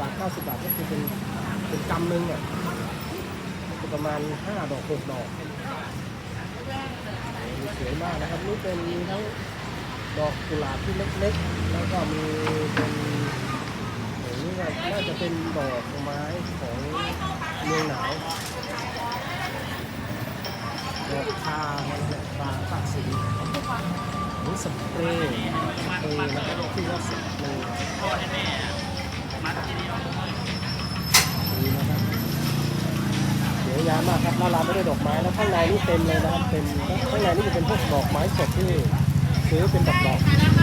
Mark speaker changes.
Speaker 1: บาทเก้าสิบบาทก็คือเป็นเป็นกำหนึ่งอะก็ประมาณห้าดอกหกดอกสวยมากนะครับนี่เป็นทั้งดอกกุหลาบที่เล็กๆ แล้วก็มีเป็นโอ้นี่ก็น่าจะเป็นดอกไม้ของเมืองหนาวดอกคามันเนี่ยคาตักสีนี่สเปรย์สเปรย์นะครับที่ว่าสเปรย์
Speaker 2: งาม
Speaker 1: มากครับน่ารักไม่ได้วยดอกไม้แล้วข้างในนี่เต็มเลยนะครับเต็มข้างในนี่จะเป็นพวกดอกไม้สดที่ซื้อเป็นดอกๆ